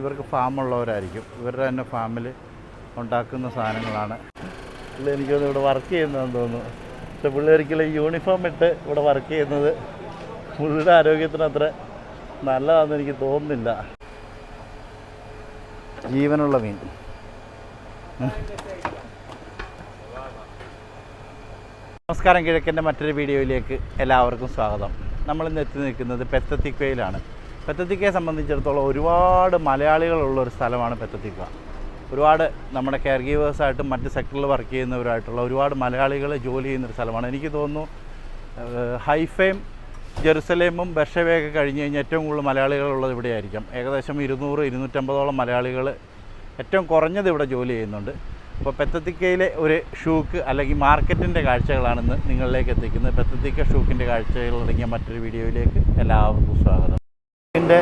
ഇവർക്ക് ഫാമുള്ളവരായിരിക്കും. ഇവരുടെ തന്നെ ഫാമിൽ ഉണ്ടാക്കുന്ന സാധനങ്ങളാണ്. പുള്ളി എനിക്ക് ഇവിടെ വർക്ക് ചെയ്യുന്നതെന്ന് തോന്നുന്നു. പക്ഷെ പുള്ളിയൊരിക്കലും യൂണിഫോം ഇട്ട് ഇവിടെ വർക്ക് ചെയ്യുന്നത് പുള്ളിയുടെ ആരോഗ്യത്തിന് അത്ര നല്ലതാണെന്ന് എനിക്ക് തോന്നുന്നില്ല. ജീവനുള്ള മീൻ. നമസ്കാരം കിഴക്കന്റെ മറ്റൊരു വീഡിയോയിലേക്ക് എല്ലാവർക്കും സ്വാഗതം. നമ്മളിന്ന് എത്തി നിൽക്കുന്നത് പെത്തത്തിക്കയിലാണ് പെത്തത്തിക്കയെ സംബന്ധിച്ചിടത്തോളം ഒരുപാട് മലയാളികളുള്ള ഒരു സ്ഥലമാണ് പെത്തത്തിക്ക ഒരുപാട് നമ്മുടെ കെയർ ഗീവേഴ്സായിട്ടും മറ്റ് സെക്ടറിൽ വർക്ക് ചെയ്യുന്നവരായിട്ടുള്ള ഒരുപാട് മലയാളികൾ ജോലി ചെയ്യുന്നൊരു സ്ഥലമാണ്. എനിക്ക് തോന്നുന്നു ഹൈഫേം ജെറുസലേമും ബർഷവയൊക്കെ കഴിഞ്ഞ് കഴിഞ്ഞാൽ ഏറ്റവും കൂടുതൽ മലയാളികളുള്ളത് ഇവിടെയായിരിക്കാം. ഏകദേശം ഇരുന്നൂറ് ഇരുന്നൂറ്റമ്പതോളം മലയാളികൾ ഏറ്റവും കുറഞ്ഞത് ഇവിടെ ജോലി ചെയ്യുന്നുണ്ട്. അപ്പോൾ പെത്തത്തിക്കയിലെ ഒരു ഷൂക്ക് അല്ലെങ്കിൽ മാർക്കറ്റിന്റെ കാഴ്ചകളാണെന്ന് നിങ്ങളിലേക്ക് എത്തിക്കുന്നത്. പെത്തത്തിക്ക ഷൂക്കിന്റെ കാഴ്ചകൾ അടങ്ങിയ മറ്റൊരു വീഡിയോയിലേക്ക് എല്ലാവർക്കും സ്വാഗതം. ഇതിന്റെ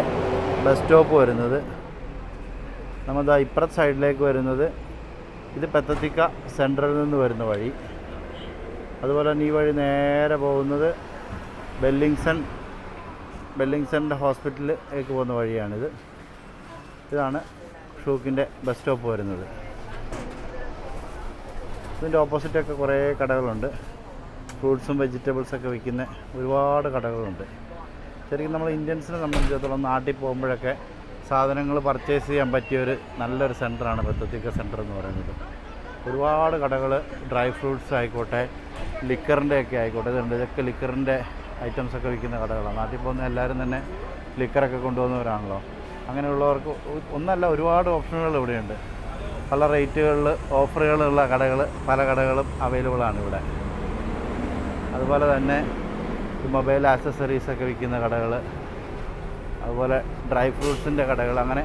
ബസ് സ്റ്റോപ്പ് വരുന്നത്. നമ്മുടെ ഇപ്പുറത്തെ സൈഡിലേക്ക് വരുന്നത്. ഇത് പെത്തത്തിക്ക സെന്ററിൽ നിന്ന് വരുന്ന വഴി. അതുപോലെ തന്നെ ഈ വഴി നേരെ പോകുന്നത് ബെല്ലിങ്സൺ ബെല്ലിങ്സണിന്റെ ഹോസ്പിറ്റലിലേക്ക് പോകുന്ന വഴിയാണിത്. ഇതാണ് ഷൂക്കിന്റെ ബസ് സ്റ്റോപ്പ് വരുന്നത്. ഇതിന്റെ ഓപ്പോസിറ്റൊക്കെ കുറേ കടകളുണ്ട്. ഫ്രൂട്ട്സും വെജിറ്റബിൾസൊക്കെ വിൽക്കുന്ന ഒരുപാട് കടകളുണ്ട്. ശരിക്കും നമ്മൾ ഇന്ത്യൻസിനെ സംബന്ധിച്ചിടത്തോളം നാട്ടിൽ പോകുമ്പോഴൊക്കെ സാധനങ്ങൾ പർച്ചേസ് ചെയ്യാൻ പറ്റിയ ഒരു നല്ലൊരു സെന്ററാണ് ബത്തത്തിക്ക സെന്റർ എന്ന് പറയുന്നത്. ഒരുപാട് കടകൾ ഡ്രൈ ഫ്രൂട്ട്സ് ആയിക്കോട്ടെ ലിക്കറിന്റെ ഒക്കെ ആയിക്കോട്ടെ ഇതുണ്ട്. ഇതൊക്കെ ലിക്കറിന്റെ ഐറ്റംസ് ഒക്കെ വിൽക്കുന്ന കടകളാണ്. നാട്ടിൽ പോകുന്ന എല്ലാവരും തന്നെ ലിക്കറൊക്കെ കൊണ്ടുപോകുന്നവരാണല്ലോ അങ്ങനെയുള്ളവർക്ക് ഒന്നല്ല ഒരുപാട് ഓപ്ഷനുകൾ ഇവിടെയുണ്ട്. പല റേറ്റുകളിൽ ഓഫറുകളുള്ള കടകൾ പല കടകളും അവൈലബിളാണ് ഇവിടെ. അതുപോലെ തന്നെ മൊബൈൽ ആക്സസറീസ് ഒക്കെ വിൽക്കുന്ന കടകൾ അതുപോലെ ഡ്രൈ ഫ്രൂട്ട്സിന്റെ കടകൾ അങ്ങനെ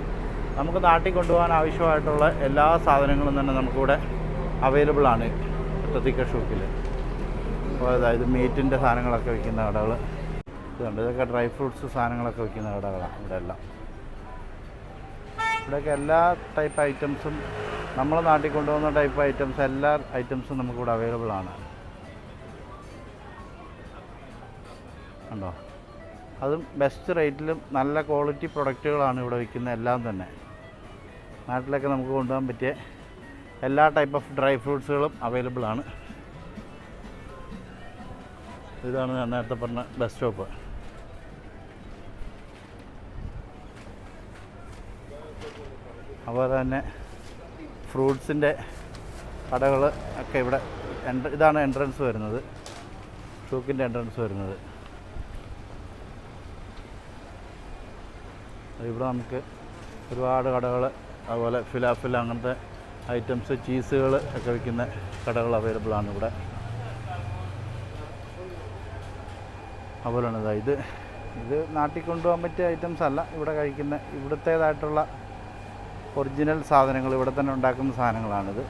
നമുക്ക് നാട്ടിൽ കൊണ്ടുപോകാൻ ആവശ്യമായിട്ടുള്ള എല്ലാ സാധനങ്ങളും തന്നെ നമുക്കിവിടെ അവൈലബിൾ ആണ് പ്രത്യേക ഷോപ്പിൽ അപ്പോൾ അതായത് മീറ്റിന്റെ സാധനങ്ങളൊക്കെ വിൽക്കുന്ന കടകൾ ഇതുണ്ട് ഇതൊക്കെ ഡ്രൈ ഫ്രൂട്ട്സ് സാധനങ്ങളൊക്കെ വിൽക്കുന്ന കടകളാണ് ഇവിടെ എല്ലാം. ഇവിടെയൊക്കെ എല്ലാ ടൈപ്പ് ഐറ്റംസും നമ്മളെ നാട്ടിൽ കൊണ്ടുപോകുന്ന ടൈപ്പ് ഐറ്റംസ് എല്ലാ ഐറ്റംസും നമുക്കിവിടെ അവൈലബിൾ ആണ്. ഉണ്ടോ? അതും ബെസ്റ്റ് റേറ്റിലും നല്ല ക്വാളിറ്റി പ്രൊഡക്റ്റുകളാണ് ഇവിടെ വിൽക്കുന്ന എല്ലാം തന്നെ. നാട്ടിലൊക്കെ നമുക്ക് കൊണ്ടുപോകാൻ പറ്റിയ എല്ലാ ടൈപ്പ് ഓഫ് ഡ്രൈ ഫ്രൂട്ട്സുകളും അവൈലബിൾ ആണ്. ഇതാണ് ഞാൻ നേരത്തെ പറഞ്ഞ ബസ് സ്റ്റോപ്പ് അതുപോലെ തന്നെ ഫ്രൂട്ട്സിന്റെ കടകൾ ഒക്കെ ഇവിടെ ഇതാണ് എൻട്രൻസ് വരുന്നത്. ഷൂക്കിന്റെ എൻട്രൻസ് വരുന്നത്. ഇവിടെ നമുക്ക് ഒരുപാട് കടകൾ അതുപോലെ ഫിലാഫിൽ അങ്ങനത്തെ ഐറ്റംസ് ചീസുകൾ ഒക്കെ വിൽക്കുന്ന കടകൾ അവൈലബിൾ ആണ് ഇവിടെ. അതുപോലെയാണ് ഇതാ. ഇത് നാട്ടിൽ കൊണ്ടുപോകാൻ പറ്റിയ ഐറ്റംസ് അല്ല. ഇവിടെ കഴിക്കുന്ന ഇവിടുത്തേതായിട്ടുള്ള ഒറിജിനൽ സാധനങ്ങൾ ഇവിടെ തന്നെ ഉണ്ടാക്കുന്ന സാധനങ്ങളാണിത്.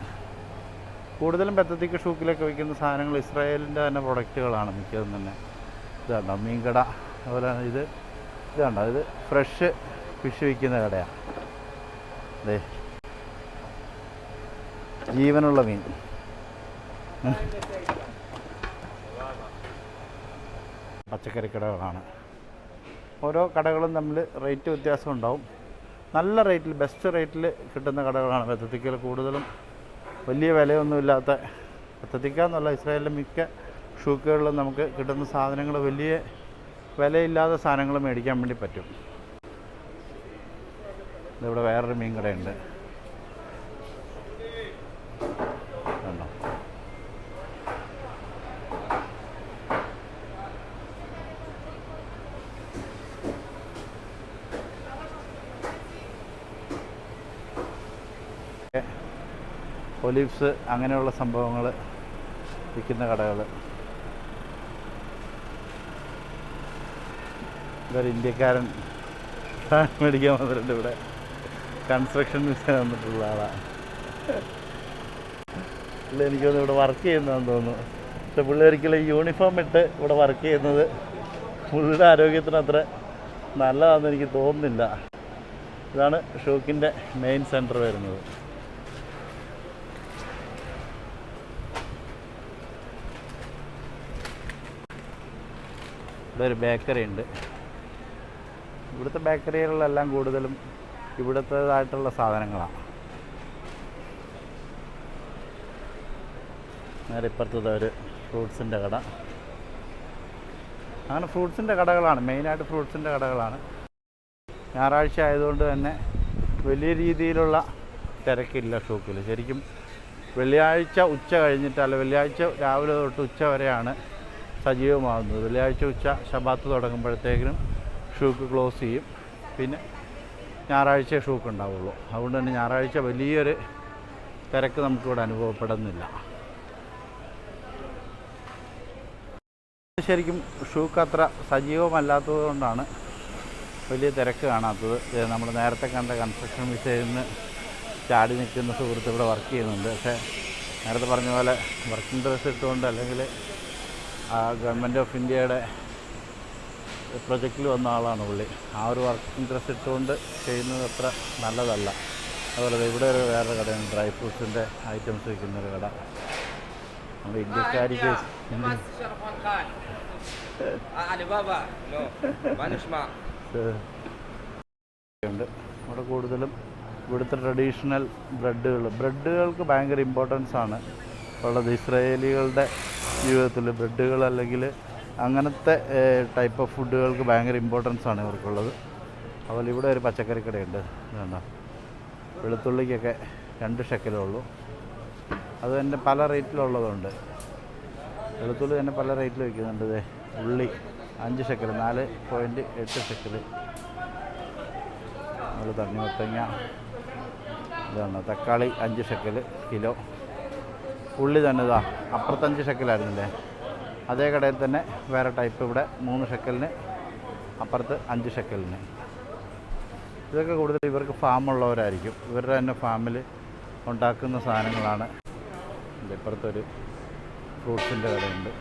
കൂടുതലും ബത്തത്തിക്ക് ഷൂക്കിലൊക്കെ വിൽക്കുന്ന സാധനങ്ങൾ ഇസ്രായേലിന്റെ തന്നെ പ്രൊഡക്റ്റുകളാണ് മിക്കതും തന്നെ. ഇതാണ് മീൻകട അതുപോലെ ഇത് ഇത് കണ്ടോ ഇത് ഫ്രഷ് ഫിഷ് വിൽക്കുന്ന കടയാണ്. അതെ ജീവനുള്ള മീൻ. പച്ചക്കറി കടകളാണ്. ഓരോ കടകളും തമ്മിൽ റേറ്റ് വ്യത്യാസം ഉണ്ടാവും. നല്ല റേറ്റിൽ ബെസ്റ്റ് റേറ്റിൽ കിട്ടുന്ന കടകളാണ് പദ്ധതിക്കൽ കൂടുതലും വലിയ വിലയൊന്നുമില്ലാത്ത പദ്ധതിക്കാന്നുള്ള ഇസ്രായേലിലെ മിക്ക ഷൂക്കുകളിലും നമുക്ക് കിട്ടുന്ന സാധനങ്ങൾ വലിയ വിലയില്ലാത്ത സാധനങ്ങൾ മേടിക്കാൻ വേണ്ടി പറ്റും. ഇതിവിടെ വേറൊരു മീൻ കടയുണ്ട്. കണ്ടോ? ഒലിവ്സ് അങ്ങനെയുള്ള സംഭവങ്ങൾ വിൽക്കുന്ന കടകൾ. ഇതൊരു ഇന്ത്യക്കാരൻ മേടിക്കാൻ വന്നിട്ടുണ്ട് ഇവിടെ. കൺസ്ട്രക്ഷൻ മിസ്റ്റർ വന്നിട്ടുള്ള ആളാണ് പുള്ളി എനിക്ക് തോന്നുന്നു ഇവിടെ വർക്ക് ചെയ്യുന്നതെന്ന് തോന്നുന്നു. പക്ഷെ പുള്ളി ഒരിക്കലും യൂണിഫോം ഇട്ട് ഇവിടെ വർക്ക് ചെയ്യുന്നത് പുള്ളിയുടെ ആരോഗ്യത്തിന് അത്ര നല്ലതാണെന്ന് എനിക്ക് തോന്നുന്നില്ല. ഇതാണ് ഷൂക്കിന്റെ മെയിൻ സെന്റർ വരുന്നത്. ഇവിടെ ഒരു ബേക്കറി ഉണ്ട്. ഇവിടുത്തെ ബേക്കറികളിലെല്ലാം കൂടുതലും ഇവിടുത്തേതായിട്ടുള്ള സാധനങ്ങളാണ് നേരെ ഇപ്പുറത്തത് ഒരു ഫ്രൂട്ട്സിന്റെ കട. അങ്ങനെ ഫ്രൂട്ട്സിന്റെ കടകളാണ് മെയിനായിട്ട് ഫ്രൂട്ട്സിന്റെ കടകളാണ്. ഞായറാഴ്ച ആയതുകൊണ്ട് തന്നെ വലിയ രീതിയിലുള്ള തിരക്കില്ല ഷോപ്പിൽ ശരിക്കും വെള്ളിയാഴ്ച ഉച്ച കഴിഞ്ഞിട്ട് അല്ല വെള്ളിയാഴ്ച രാവിലെ തൊട്ട് ഉച്ച വരെയാണ് സജീവമാകുന്നത്. വെള്ളിയാഴ്ച ഉച്ച ശബാത്ത് തുടങ്ങുമ്പോഴത്തേക്കിനും ഷൂക്ക് ക്ലോസ് ചെയ്യും. പിന്നെ ഞായറാഴ്ച ഷൂക്ക് ഉണ്ടാവുള്ളൂ. അതുകൊണ്ട് തന്നെ ഞായറാഴ്ച വലിയൊരു തിരക്ക് നമുക്കിവിടെ അനുഭവപ്പെടുന്നില്ല. ശരിക്കും ഷൂക്ക് അത്ര സജീവമല്ലാത്തത് കൊണ്ടാണ് വലിയ തിരക്ക് കാണാത്തത്. നമ്മൾ നേരത്തെ കണ്ട കൺസ്ട്രക്ഷൻ വിഷയിൽ നിന്ന് ചാടി നിൽക്കുന്ന സുഹൃത്ത് ഇവിടെ വർക്ക് ചെയ്യുന്നുണ്ട്. പക്ഷേ നേരത്തെ പറഞ്ഞ പോലെ വർക്കിംഗ് ഡ്രസ് ഇട്ടുകൊണ്ട് അല്ലെങ്കിൽ ഗവൺമെന്റ് ഓഫ് ഇന്ത്യയുടെ പ്രൊജക്റ്റിൽ വന്ന ആളാണ് പുള്ളി. ആ ഒരു വർക്ക് ഇൻട്രസ്റ്റ് ഇട്ടുകൊണ്ട് ചെയ്യുന്നത് അത്ര നല്ലതല്ല. അതുപോലെ ഇവിടെ ഒരു വേറെ കടയാണ് ഡ്രൈ ഫ്രൂട്ട്സിന്റെ ഐറ്റംസ് വിൽക്കുന്നൊരു കട. നമ്മുടെ ഇന്ത്യക്കാരിക്ക്. ഉണ്ട്. ഇവിടെ കൂടുതലും ഇവിടുത്തെ ട്രഡീഷണൽ ബ്രെഡുകൾ ബ്രെഡുകൾക്ക് ഭയങ്കര ഇമ്പോർട്ടൻസ് ആണ്. ഉള്ളത് ഇസ്രയേലികളുടെ ജീവിതത്തിൽ. ബ്രെഡുകൾ അല്ലെങ്കിൽ അങ്ങനത്തെ ടൈപ്പ് ഓഫ് ഫുഡുകൾക്ക് ഭയങ്കര ഇമ്പോർട്ടൻസ് ആണ് ഇവർക്കുള്ളത്. അതുപോലെ ഇവിടെ ഒരു പച്ചക്കറി കടയുണ്ട്. ഇതുണ്ടോ? വെളുത്തുള്ളിക്കൊക്കെ രണ്ട് ഷെക്കലേ ഉള്ളൂ അത് തന്നെ പല റേറ്റിലുള്ളതുണ്ട്. വെളുത്തുള്ളി തന്നെ പല റേറ്റിൽ വയ്ക്കുന്നുണ്ട് ഇതേ ഉള്ളി അഞ്ച് ഷെക്കൽ നാല് പോയിന്റ് എട്ട് ഷെക്കൽ നമ്മൾ തണ്ണിമത്തങ്ങ ഇതാണ് തക്കാളി അഞ്ച് ഷെക്കൽ കിലോ. ഉള്ളി തന്നെ ഇതാ അപ്പുറത്തഞ്ച് ഷെക്കലായിരുന്നില്ലേ? അതേ കടയിൽ തന്നെ വേറെ ടൈപ്പ് ഇവിടെ മൂന്ന് ഷെക്കലിന് അപ്പുറത്ത് അഞ്ച് ഷെക്കലിന് ഇതൊക്കെ കൂടുതൽ ഇവർക്ക് ഫാമുള്ളവരായിരിക്കും ഇവരുടെ തന്നെ ഫാമിൽ ഉണ്ടാക്കുന്ന സാധനങ്ങളാണ്. ഇപ്പുറത്തൊരു ഫ്രൂട്ട്സിന്റെ കടയുണ്ട്.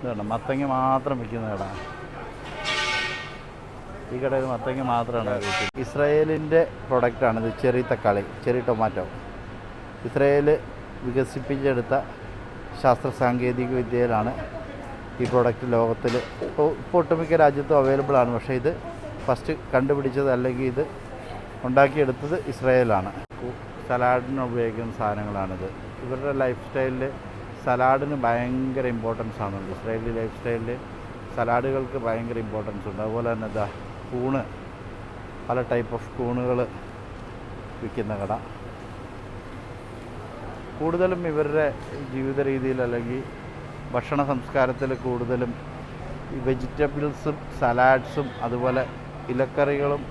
ഇതാണ് മത്തങ്ങ മാത്രം വിൽക്കുന്ന കട. ഈ കടയിൽ മത്തങ്ങ മാത്രമാണ് വിൽക്കുന്നത്. ഇസ്രായേലിന്റെ പ്രൊഡക്റ്റാണ് ഇത് ചെറി തക്കാളി ചെറി ടൊമാറ്റോ ഇസ്രയേൽ വികസിപ്പിച്ചെടുത്ത ശാസ്ത്ര സാങ്കേതിക വിദ്യയിലാണ് ഈ പ്രോഡക്റ്റ് ലോകത്തിൽ. ഇപ്പോൾ ഇപ്പോൾ ഒട്ടുമിക്ക രാജ്യത്തും അവൈലബിൾ ആണ്. പക്ഷേ ഇത് ഫസ്റ്റ് കണ്ടുപിടിച്ചത് അല്ലെങ്കിൽ ഇത് ഉണ്ടാക്കിയെടുത്തത് ഇസ്രായേലാണ്. സലാഡിന് ഉപയോഗിക്കുന്ന സാധനങ്ങളാണിത്. ഇവരുടെ ലൈഫ് സ്റ്റൈലിൽ സലാഡിന് ഭയങ്കര ഇമ്പോർട്ടൻസ് ആണ്. ഇസ്രായേലി ലൈഫ് സ്റ്റൈലിൽ സലാഡുകൾക്ക് ഭയങ്കര ഇമ്പോർട്ടൻസ് ഉണ്ട്. അതുപോലെ തന്നെ ഇതാ കൂണ്. പല ടൈപ്പ് ഓഫ് കൂണുകൾ വിൽക്കുന്ന കട. കൂടുതലും ഇവരുടെ ജീവിത രീതിയിൽ അല്ലെങ്കിൽ ഭക്ഷണ സംസ്കാരത്തിൽ കൂടുതലും വെജിറ്റബിൾസും സലാഡ്സും അതുപോലെ ഇലക്കറികളും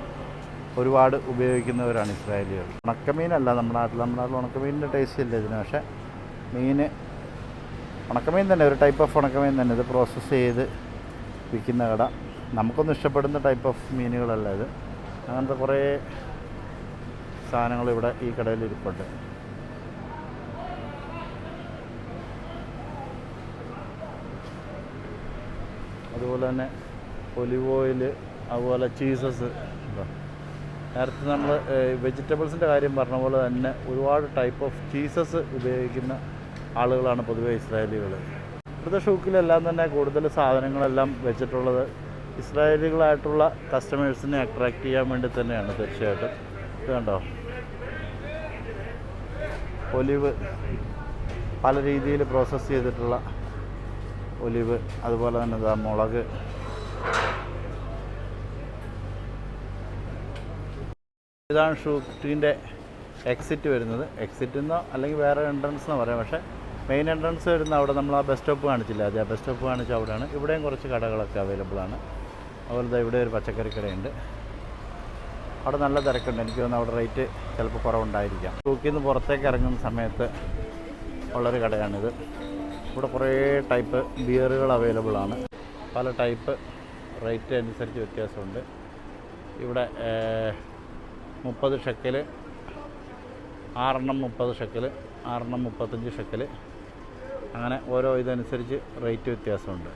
ഒരുപാട് ഉപയോഗിക്കുന്നവരാണ് ഇസ്രായേലികൾ. ഉണക്കമീനല്ല നമ്മുടെ നാട്ടിൽ. നമ്മുടെ നാട്ടിൽ ഉണക്കമീനിന്റെ ടേസ്റ്റ് ഇല്ല ഇതിന്. പക്ഷേ മീൻ ഉണക്കമീൻ തന്നെ ഒരു ടൈപ്പ് ഓഫ് ഉണക്കമീൻ തന്നെ. ഇത് പ്രോസസ്സ് ചെയ്ത് വിൽക്കുന്ന കട. നമുക്കൊന്നും ഇഷ്ടപ്പെടുന്ന ടൈപ്പ് ഓഫ് മീനുകളല്ല ഇത്. അങ്ങനത്തെ കുറേ സാധനങ്ങൾ ഇവിടെ ഈ കടയിൽ ഇരിപ്പുണ്ട്. അതുപോലെ തന്നെ ഒലിവ് ഓയിൽ അതുപോലെ ചീസസ്. നേരത്തെ നമ്മൾ വെജിറ്റബിൾസിന്റെ കാര്യം പറഞ്ഞ പോലെ തന്നെ ഒരുപാട് ടൈപ്പ് ഓഫ് ചീസസ് ഉപയോഗിക്കുന്ന ആളുകളാണ് പൊതുവേ ഇസ്രായേലികൾ ഇവിടുത്തെ ഷൂക്കിലെല്ലാം തന്നെ കൂടുതൽ സാധനങ്ങളെല്ലാം വെച്ചിട്ടുള്ളത് ഇസ്രായേലികളായിട്ടുള്ള കസ്റ്റമേഴ്സിനെ അട്രാക്റ്റ് ചെയ്യാൻ വേണ്ടി തന്നെയാണ് തീർച്ചയായിട്ടും. ഇത് കണ്ടോ? ഒലിവ് പല രീതിയിൽ പ്രോസസ്സ് ചെയ്തിട്ടുള്ള ഒലിവ് അതുപോലെ തന്നെ ഇതാ മുളക്. ഇതാണ് ഷൂട്ടിന്റെ എക്സിറ്റ് വരുന്നത്. എക്സിറ്റ് എന്നോ അല്ലെങ്കിൽ വേറെ എൻട്രൻസ് എന്നോ പറയാം. പക്ഷേ മെയിൻ എൻട്രൻസ് വരുന്ന അവിടെ നമ്മൾ ആ ബസ് സ്റ്റോപ്പ് കാണിച്ചില്ല? അതെ ബസ് സ്റ്റോപ്പ് കാണിച്ച അവിടെയാണ്. ഇവിടെയും കുറച്ച് കടകളൊക്കെ അവൈലബിൾ ആണ്. അതുപോലെ ഇവിടെ ഒരു പച്ചക്കറി കടയുണ്ട്. അവിടെ നല്ല തിരക്കുണ്ട്. എനിക്ക് തോന്നുന്നു അവിടെ റേറ്റ് ചിലപ്പോൾ കുറവുണ്ടായിരിക്കാം. ഷൂക്കിൽ നിന്ന് പുറത്തേക്ക് ഇറങ്ങുന്ന സമയത്ത് ഉള്ളൊരു കടയാണിത്. ഇവിടെ കുറേ ടൈപ്പ് ബിയറുകൾ അവൈലബിൾ ആണ്. പല ടൈപ്പ് റേറ്റ് അനുസരിച്ച് വ്യത്യാസമുണ്ട്. ഇവിടെ മുപ്പത് ഷെക്കൽ ആറെണ്ണം മുപ്പത് ഷെക്കൽ ആറെണ്ണം മുപ്പത്തഞ്ച് ഷെക്കൽ അങ്ങനെ ഓരോ ഇതനുസരിച്ച് റേറ്റ് വ്യത്യാസമുണ്ട്.